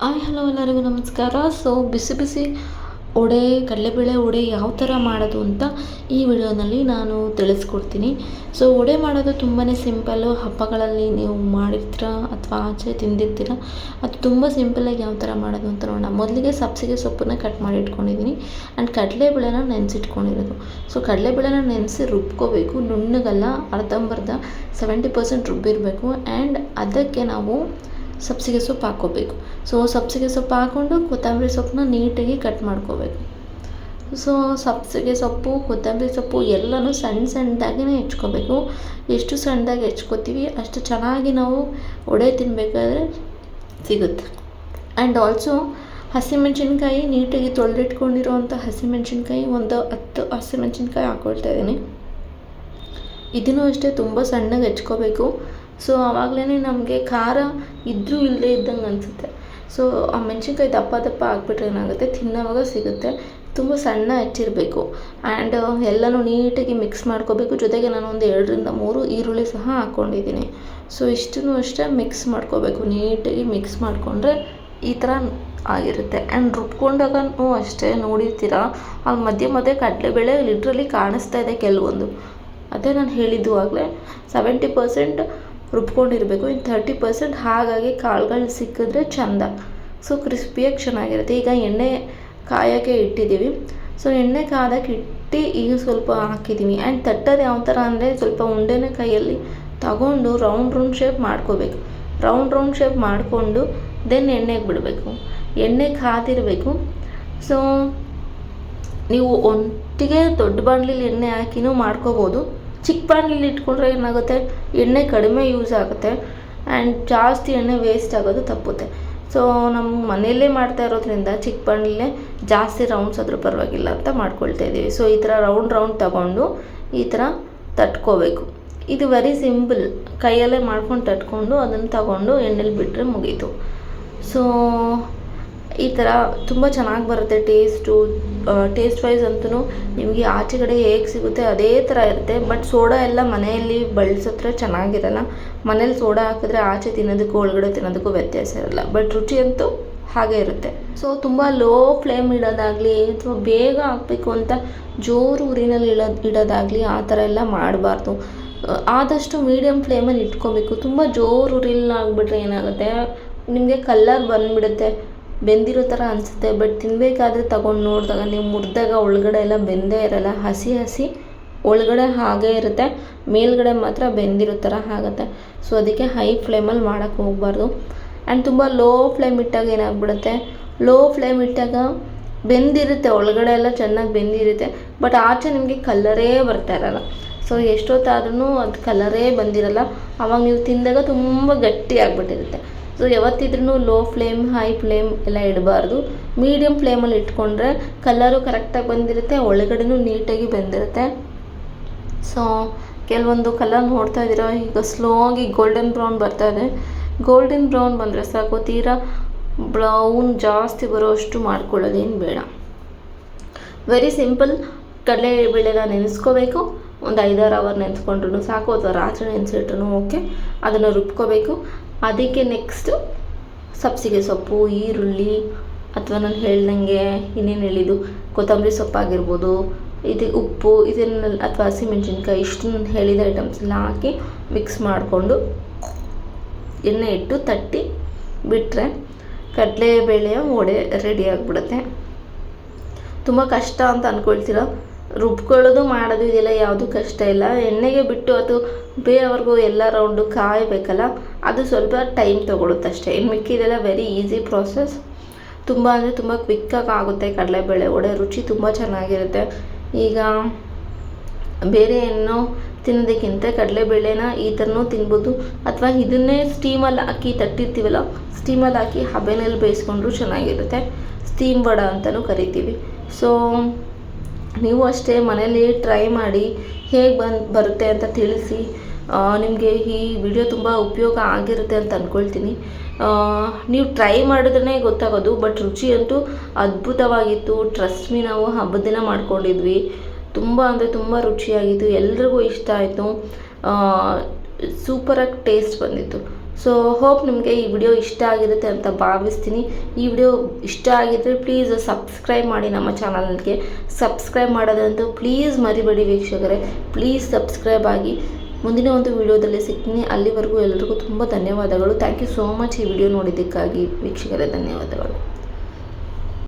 Hi, hello ಎಲ್ಲರಿಗೂ ನಮಸ್ಕಾರ. So ಬಿಸಿ ಬಿಸಿ ವಡೆ, ಕಡಲೆಬೇಳೆ ವಡೆ ಯಾವ ಥರ ಮಾಡೋದು ಅಂತ ಈ ವಿಡಿಯೋನಲ್ಲಿ ನಾನು ತಿಳಿಸ್ಕೊಡ್ತೀನಿ. ಸೊ ವಡೆ ಮಾಡೋದು ತುಂಬಾ ಸಿಂಪಲ್ಲು ಹಬ್ಬಗಳಲ್ಲಿ ನೀವು ಮಾಡಿರ್ತೀರ ಅಥವಾ ಆಚೆ ತಿಂದಿರ್ತೀರ? ಅದು ತುಂಬ ಸಿಂಪಲ್ಲಾಗಿ ಯಾವ ಥರ ಮಾಡೋದು ಅಂತ ನೋಡೋಣ. ಮೊದಲಿಗೆ ಸಬ್ಸಿಗೆ ಸೊಪ್ಪನ್ನ ಕಟ್ ಮಾಡಿ ಇಟ್ಕೊಂಡಿದ್ದೀನಿ. ಆ್ಯಂಡ್ ಕಡಲೆಬೇಳೆನ ನೆನೆಸಿಟ್ಕೊಂಡಿರೋದು. ಸೊ ಕಡಲೆಬೇಳೆನ ನೆನೆಸಿ ರುಬ್ಕೋಬೇಕು. ನುಣ್ಣಗಲ್ಲ, ಅರ್ಧಂಬರ್ಧ ಸೆವೆಂಟಿ ಪರ್ಸೆಂಟ್ ರುಬ್ಬಿರಬೇಕು. ಆ್ಯಂಡ್ ಅದಕ್ಕೆ ನಾವು ಸಬ್ಸಿಗೆ ಸೊಪ್ಪು ಹಾಕ್ಕೋಬೇಕು. ಸೊ ಸಬ್ಸಿಗೆ ಸೊಪ್ಪು ಹಾಕ್ಕೊಂಡು ಕೊತ್ತಂಬರಿ ಸೊಪ್ಪನ್ನ ನೀಟಾಗಿ ಕಟ್ ಮಾಡ್ಕೋಬೇಕು. ಸೊ ಸಬ್ಸಿಗೆ ಸೊಪ್ಪು, ಕೊತ್ತಂಬರಿ ಸೊಪ್ಪು ಎಲ್ಲನೂ ಸಣ್ಣ ಸಣ್ಣದಾಗೇ ಹೆಚ್ಕೋಬೇಕು. ಎಷ್ಟು ಸಣ್ಣದಾಗಿ ಹೆಚ್ಕೋತೀವಿ, ಅಷ್ಟು ಚೆನ್ನಾಗಿ ನಾವು ಒಡೆ ತಿನ್ನಬೇಕಾದ್ರೆ ಸಿಗುತ್ತೆ. ಆ್ಯಂಡ್ ಆಲ್ಸೋ ಹಸಿಮೆಣ್ಸಿನ್ಕಾಯಿ ನೀಟಾಗಿ ತೊಳೆದಿಟ್ಕೊಂಡಿರೋವಂಥ ಹಸಿಮೆಣ್ಸಿನ್ಕಾಯಿ, ಒಂದು ಹತ್ತು ಹಸಿಮೆಣ್ಸಿನ್ಕಾಯಿ ಹಾಕ್ಕೊಳ್ತಾ ಇದ್ದೀನಿ. ಇದನ್ನು ಅಷ್ಟೇ ತುಂಬ ಸಣ್ಣಗೆ ಹೆಚ್ಕೋಬೇಕು. ಸೊ ಆವಾಗಲೇ ನಮಗೆ ಖಾರ ಇದ್ದರೂ ಇಲ್ಲದೇ ಇದ್ದಂಗೆ ಅನಿಸುತ್ತೆ. ಸೊ ಆ ಮೆಣಸಿನ್ಕಾಯಿ ದಪ್ಪ ದಪ್ಪ ಹಾಕ್ಬಿಟ್ರೆ ಏನಾಗುತ್ತೆ? ತಿನ್ನೋವಾಗ ಸಿಗುತ್ತೆ. ತುಂಬ ಸಣ್ಣ ಹೆಚ್ಚಿರಬೇಕು. ಆ್ಯಂಡ್ ಎಲ್ಲನೂ ನೀಟಾಗಿ ಮಿಕ್ಸ್ ಮಾಡ್ಕೋಬೇಕು. ಜೊತೆಗೆ ನಾನು ಒಂದು ಎರಡರಿಂದ ಮೂರು ಈರುಳ್ಳಿ ಸಹ ಹಾಕ್ಕೊಂಡಿದ್ದೀನಿ. ಸೊ ಇಷ್ಟನ್ನು ಅಷ್ಟೇ ಮಿಕ್ಸ್ ಮಾಡ್ಕೋಬೇಕು. ನೀಟಾಗಿ ಮಿಕ್ಸ್ ಮಾಡಿಕೊಂಡ್ರೆ ಈ ಥರ ಆಗಿರುತ್ತೆ. ಆ್ಯಂಡ್ ರುಬ್ಕೊಂಡಾಗೂ ಅಷ್ಟೇ ನೋಡಿರ್ತೀರ? ಅಲ್ಲಿ ಮಧ್ಯೆ ಮಧ್ಯೆ ಕಡಲೆಬೇಳೆ ಲಿಟ್ರಲಿ ಕಾಣಿಸ್ತಾ ಇದೆ ಕೆಲವೊಂದು. ಅದೇ ನಾನು ಹೇಳಿದ್ದು ಆಗಲೇ. ಸೆವೆಂಟಿ ಪರ್ಸೆಂಟ್ ರುಬ್ಕೊಂಡಿರಬೇಕು. ಇನ್ನು ತರ್ಟಿ ಪರ್ಸೆಂಟ್ ಹಾಗಾಗಿ ಕಾಳುಗಳು ಸಿಕ್ಕಿದ್ರೆ ಚೆಂದ. ಸೊ ಕ್ರಿಸ್ಪಿಯಾಗಿ ಚೆನ್ನಾಗಿರುತ್ತೆ. ಈಗ ಎಣ್ಣೆ ಕಾಯೋಕ್ಕೆ ಇಟ್ಟಿದ್ದೀವಿ. ಸೊ ಎಣ್ಣೆ ಕಾದಕ್ಕೆ ಇಟ್ಟು ಈಗ ಸ್ವಲ್ಪ ಹಾಕಿದ್ದೀವಿ. ಆ್ಯಂಡ್ ತಟ್ಟೋದು ಯಾವ ಥರ ಅಂದರೆ ಸ್ವಲ್ಪ ಉಂಡೆನ ಕೈಯಲ್ಲಿ ತಗೊಂಡು ರೌಂಡ್ ರೌಂಡ್ ಶೇಪ್ ಮಾಡ್ಕೋಬೇಕು. ರೌಂಡ್ ರೌಂಡ್ ಶೇಪ್ ಮಾಡಿಕೊಂಡು ದೆನ್ ಎಣ್ಣೆಗೆ ಬಿಡಬೇಕು. ಎಣ್ಣೆ ಕಾದಿರಬೇಕು. ಸೊ ನೀವು ಒಟ್ಟಿಗೆ ದೊಡ್ಡ ಬಾಣಲಿಲಿ ಎಣ್ಣೆ ಹಾಕಿನೂ ಮಾಡ್ಕೋಬೋದು. ಚಿಕ್ಕ ಬಾಣಲಿಲಿ ಇಟ್ಕೊಂಡ್ರೆ ಏನಾಗುತ್ತೆ? ಎಣ್ಣೆ ಕಡಿಮೆ ಯೂಸ್ ಆಗುತ್ತೆ ಆ್ಯಂಡ್ ಜಾಸ್ತಿ ಎಣ್ಣೆ ವೇಸ್ಟ್ ಆಗೋದು ತಪ್ಪುತ್ತೆ. ಸೊ ನಮ್ಮ ಮನೆಯಲ್ಲೇ ಮಾಡ್ತಾ ಇರೋದ್ರಿಂದ ಚಿಕ್ಕ ಬಾಣಲಿಲೇ ಜಾಸ್ತಿ ರೌಂಡ್ಸ್ ಆದರೂ ಪರವಾಗಿಲ್ಲ ಅಂತ ಮಾಡ್ಕೊಳ್ತಾ ಇದ್ದೀವಿ. ಸೊ ಈ ಥರ ರೌಂಡ್ ರೌಂಡ್ ತಗೊಂಡು ಈ ಥರ ತಟ್ಕೋಬೇಕು. ಇದು ವೆರಿ ಸಿಂಪಲ್ ಕೈಯಲ್ಲೇ ಮಾಡ್ಕೊಂಡು ತಟ್ಕೊಂಡು ಅದನ್ನು ತಗೊಂಡು ಎಣ್ಣೆಲಿ ಬಿಟ್ಟರೆ ಮುಗೀತು. ಸೊ ಈ ಥರ ತುಂಬ ಚೆನ್ನಾಗಿ ಬರುತ್ತೆ ಟೇಸ್ಟು ಟೇಸ್ಟ್ ವೈಸ್ ಅಂತೂ ನಿಮಗೆ ಆಚೆ ಕಡೆ ಹೇಗೆ ಸಿಗುತ್ತೆ ಅದೇ ಥರ ಇರುತ್ತೆ. ಬಟ್ ಸೋಡಾ ಎಲ್ಲ ಮನೆಯಲ್ಲಿ ಬಳಸಿದ್ರೆ ಚೆನ್ನಾಗಿರಲ್ಲ. ಮನೇಲಿ ಸೋಡಾ ಹಾಕಿದ್ರೆ ಆಚೆ ತಿನ್ನೋದಕ್ಕೂ ಒಳಗಡೆ ತಿನ್ನೋದಕ್ಕೂ ವ್ಯತ್ಯಾಸ ಇರಲ್ಲ. ಬಟ್ ರುಚಿ ಅಂತೂ ಹಾಗೆ ಇರುತ್ತೆ. ಸೊ ತುಂಬ ಲೋ ಫ್ಲೇಮ್ ಇಡೋದಾಗಲಿ ಅಥವಾ ಬೇಗ ಹಾಕಬೇಕು ಅಂತ ಜೋರು ಉರಿನಲ್ಲಿ ಇಡೋದು ಇಡೋದಾಗಲಿ ಆ ಥರ ಎಲ್ಲ ಮಾಡಬಾರ್ದು. ಆದಷ್ಟು ಮೀಡಿಯಮ್ ಫ್ಲೇಮಲ್ಲಿ ಇಟ್ಕೋಬೇಕು. ತುಂಬ ಜೋರು ಉರಿಲ್ ಆಗಿಬಿಟ್ರೆ ಏನಾಗುತ್ತೆ? ನಿಮಗೆ ಕಲ್ಲರ್ ಬಂದುಬಿಡುತ್ತೆ. ಬೆಂದಿರೋ ಥರ ಅನಿಸುತ್ತೆ. ಬಟ್ ತಿನ್ನಬೇಕಾದ್ರೆ ತಗೊಂಡು ನೋಡಿದಾಗ ನೀವು ಮುರಿದಾಗ ಒಳಗಡೆ ಎಲ್ಲ ಬೆಂದೇ ಇರಲ್ಲ. ಹಸಿ ಹಸಿ ಒಳಗಡೆ ಹಾಗೇ ಇರುತ್ತೆ. ಮೇಲ್ಗಡೆ ಮಾತ್ರ ಬೆಂದಿರೋ ಥರ ಆಗುತ್ತೆ. ಸೊ ಅದಕ್ಕೆ ಹೈ ಫ್ಲೇಮಲ್ಲಿ ಮಾಡೋಕ್ಕೆ ಹೋಗಬಾರ್ದು. ಆ್ಯಂಡ್ ತುಂಬ ಲೋ ಫ್ಲೇಮ್ ಇಟ್ಟಾಗ ಏನಾಗ್ಬಿಡುತ್ತೆ? ಲೋ ಫ್ಲೇಮ್ ಇಟ್ಟಾಗ ಬೆಂದಿರುತ್ತೆ. ಒಳಗಡೆ ಎಲ್ಲ ಚೆನ್ನಾಗಿ ಬೆಂದಿರುತ್ತೆ. ಬಟ್ ಆಚೆ ನಿಮಗೆ ಕಲ್ಲರೇ ಬರ್ತಾ ಇರಲ್ಲ. ಸೊ ಎಷ್ಟೊತ್ತಾದ್ರೂ ಅದು ಕಲರೇ ಬಂದಿರಲ್ಲ. ಆವಾಗ ನೀವು ತಿಂದಾಗ ತುಂಬ ಗಟ್ಟಿ ಆಗಿಬಿಟ್ಟಿರುತ್ತೆ. ಸೊ ಯಾವತ್ತಿದ್ರೂ ಲೋ ಫ್ಲೇಮ್ ಹೈ ಫ್ಲೇಮ್ ಎಲ್ಲ ಇಡಬಾರ್ದು. ಮೀಡಿಯಮ್ ಫ್ಲೇಮಲ್ಲಿ ಇಟ್ಕೊಂಡ್ರೆ ಕಲರು ಕರೆಕ್ಟಾಗಿ ಬಂದಿರುತ್ತೆ, ಒಳಗಡೆನೂ ನೀಟಾಗಿ ಬಂದಿರುತ್ತೆ. ಸೊ ಕೆಲವೊಂದು ಕಲರ್ ನೋಡ್ತಾ ಇದ್ದೀರಾ? ಈಗ ಸ್ಲೋ ಆಗಿ ಗೋಲ್ಡನ್ ಬ್ರೌನ್ ಬರ್ತಾ ಇದೆ. ಗೋಲ್ಡನ್ ಬ್ರೌನ್ ಬಂದರೆ ಸಾಕು, ತೀರಾ ಬ್ರೌನ್ ಜಾಸ್ತಿ ಬರೋ ಅಷ್ಟು ಮಾಡ್ಕೊಳ್ಳೋದೇನು ಬೇಡ. ವೆರಿ ಸಿಂಪಲ್ ಕಡಲೆಬೇಳೆನ ನೆನೆಸ್ಕೋಬೇಕು. ಒಂದು ಐದಾರು ಅವರ್ ನೆನೆಸ್ಕೊಂಡ್ರು ಸಾಕು, ಅಥವಾ ರಾತ್ರಿ ನೆನೆಸಿಟ್ರು ಓಕೆ ಅದನ್ನು ರುಬ್ಕೋಬೇಕು. ಅದಕ್ಕೆ ನೆಕ್ಸ್ಟು ಸಬ್ಸಿಗೆ ಸೊಪ್ಪು, ಈರುಳ್ಳಿ ಅಥವಾ ನಾನು ಹೇಳ್ದಂಗೆ ಇನ್ನೇನು ಹೇಳಿದ್ದು? ಕೊತ್ತಂಬರಿ ಸೊಪ್ಪಾಗಿರ್ಬೋದು ಇದು ಉಪ್ಪು, ಇದನ್ನೆಲ್ಲ ಅಥವಾ ಹಸಿಮೆಣ್ಸಿನ್ಕಾಯಿ ಇಷ್ಟು ನಾನು ಹೇಳಿದ ಐಟಮ್ಸ್ ಎಲ್ಲ ಹಾಕಿ ಮಿಕ್ಸ್ ಮಾಡಿಕೊಂಡು ಎಣ್ಣೆ ಇಟ್ಟು ತಟ್ಟಿ ಬಿಟ್ಟರೆ ಕಡಲೆಬೇಳೆಯ ವಡೆ ರೆಡಿ ಆಗಿಬಿಡುತ್ತೆ. ತುಂಬ ಕಷ್ಟ ಅಂತ ಅಂದ್ಕೊಳ್ತೀರ ರುಬ್ಕೊಳ್ಳೋದು ಮಾಡೋದು ಇದೆಲ್ಲ ಯಾವುದು ಕಷ್ಟ ಇಲ್ಲ. ಎಣ್ಣೆಗೆ ಬಿಟ್ಟು ಅದು ಬೇಯೋವರೆಗೂ ಎಲ್ಲ ರೌಂಡು ಕಾಯಬೇಕಲ್ಲ, ಅದು ಸ್ವಲ್ಪ ಟೈಮ್ ತೊಗೊಳುತ್ತೆ ಅಷ್ಟೇ. ಇನ್ನು ಮಿಕ್ಕಿದೆಲ್ಲ ವೆರಿ ಈಸಿ ಪ್ರೋಸೆಸ್ ತುಂಬ ಅಂದರೆ ತುಂಬ ಕ್ವಿಕ್ಕಾಗಿ ಆಗುತ್ತೆ ಕಡಲೆಬೇಳೆ ವಡೆ, ರುಚಿ ತುಂಬ ಚೆನ್ನಾಗಿರುತ್ತೆ. ಈಗ ಬೇರೆ ಏನೋ ತಿನ್ನೋದಕ್ಕಿಂತ ಕಡಲೆಬೇಳೆನ ಈ ಥರನೂ ತಿನ್ಬೋದು. ಅಥವಾ ಇದನ್ನೇ ಸ್ಟೀಮಲ್ಲಿ ಹಾಕಿ ತಟ್ಟಿರ್ತೀವಲ್ಲ ಸ್ಟೀಮಲ್ಲಿ ಹಾಕಿ ಹಬೆನಲ್ಲಿ ಬೇಯಿಸ್ಕೊಂಡ್ರೂ ಚೆನ್ನಾಗಿರುತ್ತೆ. ಸ್ಟೀಮ್ ವಡ ಅಂತಲೂ ಕರಿತೀವಿ. ಸೊ ನೀವು ಅಷ್ಟೇ ಮನೇಲಿ ಟ್ರೈ ಮಾಡಿ ಹೇಗೆ ಬಂದು, ಬರುತ್ತೆ ಅಂತ ತಿಳಿಸಿ. ನಿಮಗೆ ಈ ವಿಡಿಯೋ ತುಂಬ ಉಪಯೋಗ ಆಗಿರುತ್ತೆ ಅಂತ ಅಂದ್ಕೊಳ್ತೀನಿ ನೀವು ಟ್ರೈ ಮಾಡಿದ್ರೇ ಗೊತ್ತಾಗೋದು ಬಟ್ ರುಚಿ ಅಂತೂ ಅದ್ಭುತವಾಗಿತ್ತು. ಟ್ರಸ್ಟ್ ಮೀ ನಾವು ಹಬ್ಬದ ದಿನ ಮಾಡ್ಕೊಂಡಿದ್ವಿ. ತುಂಬ ಅಂದರೆ ತುಂಬ ರುಚಿಯಾಗಿತ್ತು. ಎಲ್ರಿಗೂ ಇಷ್ಟ ಆಯಿತು. ಸೂಪರಾಗಿ ಟೇಸ್ಟ್ ಬಂದಿತ್ತು. ಸೊ ಹೋಪ್ ನಿಮಗೆ ಈ ವಿಡಿಯೋ ಇಷ್ಟ ಆಗಿರುತ್ತೆ ಅಂತ ಭಾವಿಸ್ತೀನಿ. ಈ ವಿಡಿಯೋ ಇಷ್ಟ ಆಗಿದ್ದರೆ ಪ್ಲೀಸ್ ಸಬ್ಸ್ಕ್ರೈಬ್ ಮಾಡಿ ನಮ್ಮ ಚಾನಲ್ಗೆ ಸಬ್ಸ್ಕ್ರೈಬ್ ಮಾಡೋದಂತೂ ಪ್ಲೀಸ್ ಮರಿಬೇಡಿ ವೀಕ್ಷಕರೇ. ಪ್ಲೀಸ್ ಸಬ್ಸ್ಕ್ರೈಬ್ ಆಗಿ. ಮುಂದಿನ ಒಂದು ವಿಡಿಯೋದಲ್ಲಿ ಸಿಗ್ತೀನಿ. ಅಲ್ಲಿವರೆಗೂ ಎಲ್ಲರಿಗೂ ತುಂಬ ಧನ್ಯವಾದಗಳು. ಥ್ಯಾಂಕ್ ಯು ಸೋ ಮಚ್ ಈ ವಿಡಿಯೋ ನೋಡಿದ್ದಕ್ಕಾಗಿ. ವೀಕ್ಷಕರೇ, ಧನ್ಯವಾದಗಳು.